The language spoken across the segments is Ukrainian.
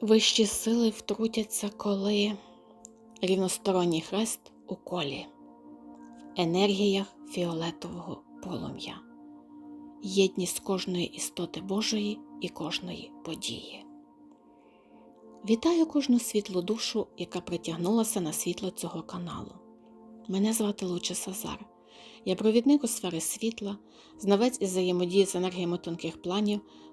Вищі сили втрутяться, коли рівносторонній хрест у колі, в енергіях фіолетового полум'я, єдність кожної істоти Божої і кожної події. Вітаю кожну світлу душу, яка притягнулася на світло цього каналу. Мене звати Луча Сазар. Я провідник у сфери світла, знавець із взаємодії з енергіями тонких планів,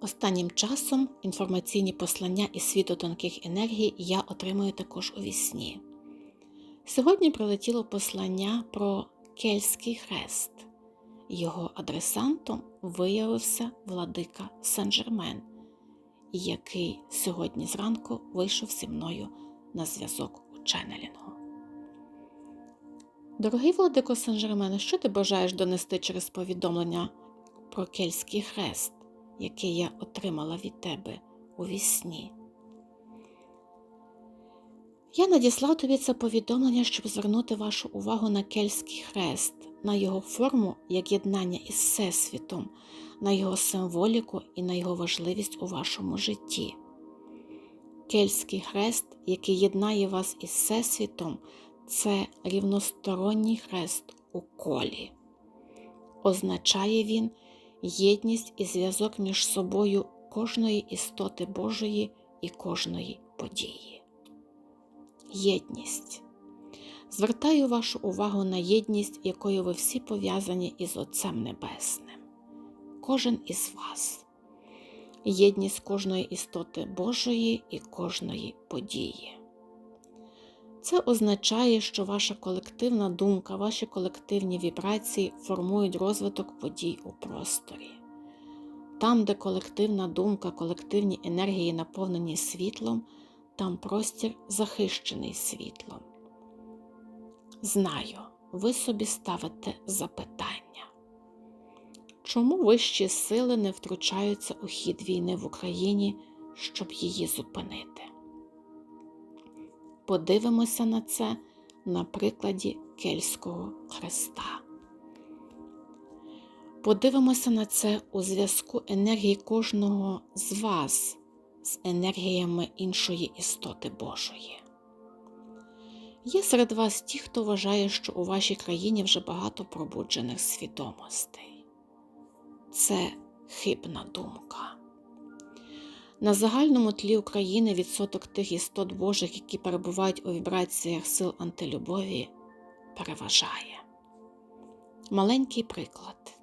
Останнім часом інформаційні послання із світу тонких енергій я отримую також у вісні. Сьогодні прилетіло послання про Кельський хрест. Його адресантом виявився владика Сен-Жермен, який сьогодні зранку вийшов зі мною на зв'язок у ченнелінгу. Дорогий владико Сен-Жермен, що ти бажаєш донести через повідомлення про Кельський хрест, яке я отримала від тебе у вісні? Я надіслав тобі це повідомлення, щоб звернути вашу увагу на Кельський хрест, на його форму як єднання із Всесвітом, на його символіку і на його важливість у вашому житті. Кельський хрест, який єднає вас із Всесвітом, це рівносторонній хрест у колі. Означає він єдність і зв'язок між собою кожної істоти Божої і кожної події. Єдність. Звертаю вашу увагу на єдність, якою ви всі пов'язані із Отцем Небесним. Кожен із вас. Єдність кожної істоти Божої і кожної події. Це означає, що ваша колективна думка, ваші колективні вібрації формують розвиток подій у просторі. Там, де колективна думка, колективні енергії наповнені світлом, там простір захищений світлом. Знаю, ви собі ставите запитання. Чому вищі сили не втручаються у хід війни в Україні, щоб її зупинити? Подивимося на це на прикладі Кельського хреста. Подивимося на це у зв'язку енергії кожного з вас з енергіями іншої істоти Божої. Є серед вас ті, хто вважає, що у вашій країні вже багато пробуджених свідомостей. Це хибна думка. На загальному тлі України відсоток тих істот Божих, які перебувають у вібраціях сил антилюбові, переважає. Маленький приклад.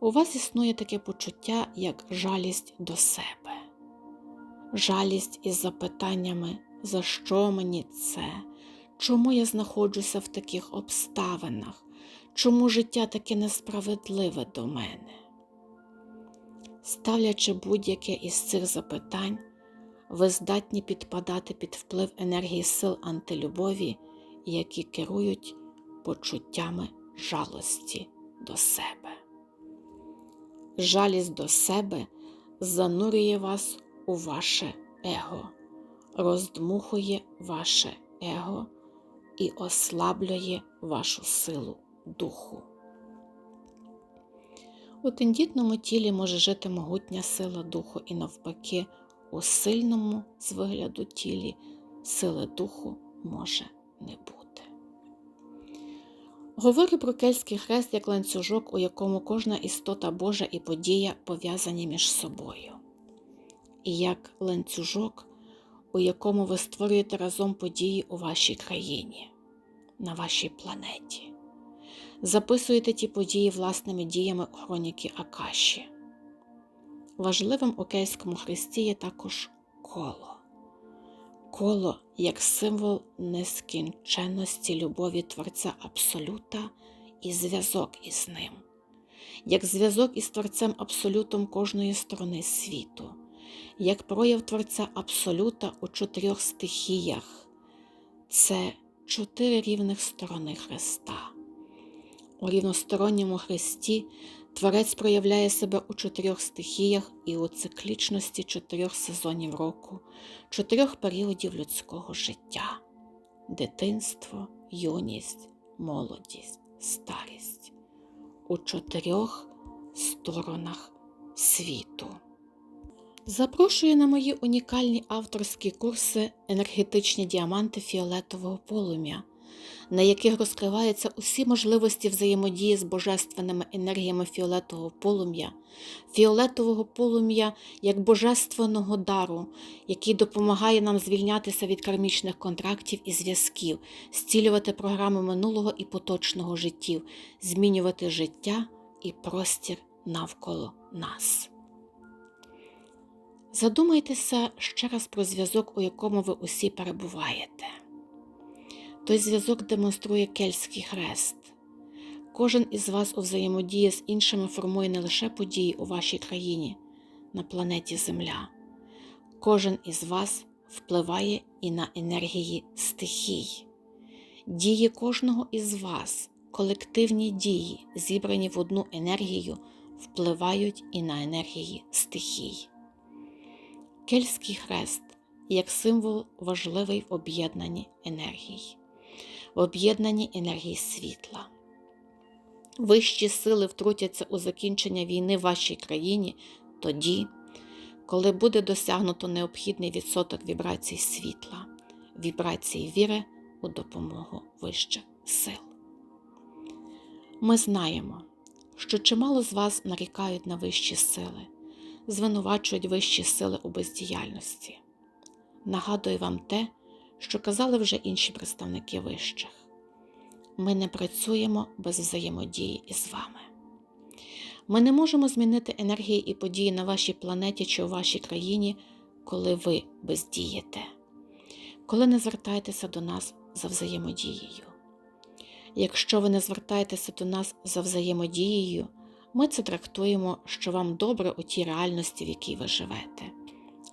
У вас існує таке почуття, як жалість до себе, жалість із запитаннями, за що мені це, чому я знаходжуся в таких обставинах, чому життя таке несправедливе до мене. Ставлячи будь-яке із цих запитань, ви здатні підпадати під вплив енергії сил антилюбові, які керують почуттями жалості до себе. Жалість до себе занурює вас у ваше его, роздмухує ваше его і ослаблює вашу силу духу. У тендітному тілі може жити могутня сила духу і навпаки, у сильному з вигляду тілі сили духу може не бути. Говорю про кельський хрест як ланцюжок, у якому кожна істота Божа і подія пов'язані між собою, і як ланцюжок, у якому ви створюєте разом події у вашій країні, на вашій планеті записуєте ті події власними діями хроніки Акаші. Важливим у Кельському хресті є також коло. Коло як символ нескінченності любові Творця Абсолюта і зв'язок із ним, як зв'язок із Творцем Абсолютом кожної сторони світу, як прояв Творця Абсолюта у чотирьох стихіях. Це чотири рівних сторони Христа. У рівносторонньому Христі Творець проявляє себе у чотирьох стихіях і у циклічності чотирьох сезонів року, чотирьох періодів людського життя дитинство, юність, молодість, старість у чотирьох сторонах світу. Запрошую на мої унікальні авторські курси енергетичні діаманти фіолетового полум'я, на яких розкриваються усі можливості взаємодії з божественними енергіями фіолетового полум'я, фіолетового полум'я як божественного дару, який допомагає нам звільнятися від кармічних контрактів і зв'язків, зцілювати програми минулого і поточного життів, змінювати життя і простір навколо нас. Задумайтеся ще раз про зв'язок, у якому ви усі перебуваєте. Той зв'язок демонструє кельтський хрест. Кожен із вас у взаємодії з іншими формує не лише події у вашій країні, на планеті Земля. Кожен із вас впливає і на енергії стихій. Дії кожного із вас, колективні дії, зібрані в одну енергію, впливають і на енергії стихій. Кельтський хрест як символ важливий в об'єднанні енергій, в об'єднанні енергії світла. Вищі сили втрутяться у закінчення війни в вашій країні тоді, коли буде досягнуто необхідний відсоток вібрацій світла, вібрацій віри у допомогу вищих сил. Ми знаємо, що чимало з вас нарікають на вищі сили звинувачують вищі сили у бездіяльності. Нагадую вам те, що казали вже інші представники вищих. Ми не працюємо без взаємодії із вами. Ми не можемо змінити енергії і події на вашій планеті чи у вашій країні, коли ви бездієте, коли не звертаєтеся до нас за взаємодією. Якщо ви не звертаєтеся до нас за взаємодією, ми це трактуємо, що вам добре у тій реальності, в якій ви живете,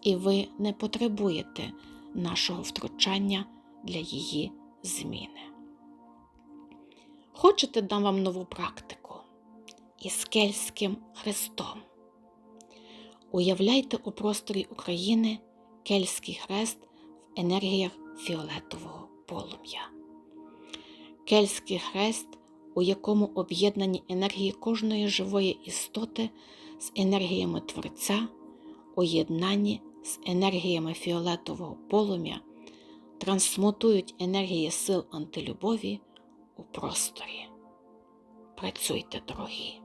і ви не потребуєте нашого втручання для її зміни. Хочете дам вам нову практику із кельтським хрестом. Уявляйте у просторі України кельтський хрест в енергіях фіолетового полум'я. Кельтський хрест у якому об'єднані енергії кожної живої істоти з енергіями Творця, у єднанні з енергіями фіолетового полум'я, трансмутують енергії сил антилюбові у просторі. Працюйте, дорогі!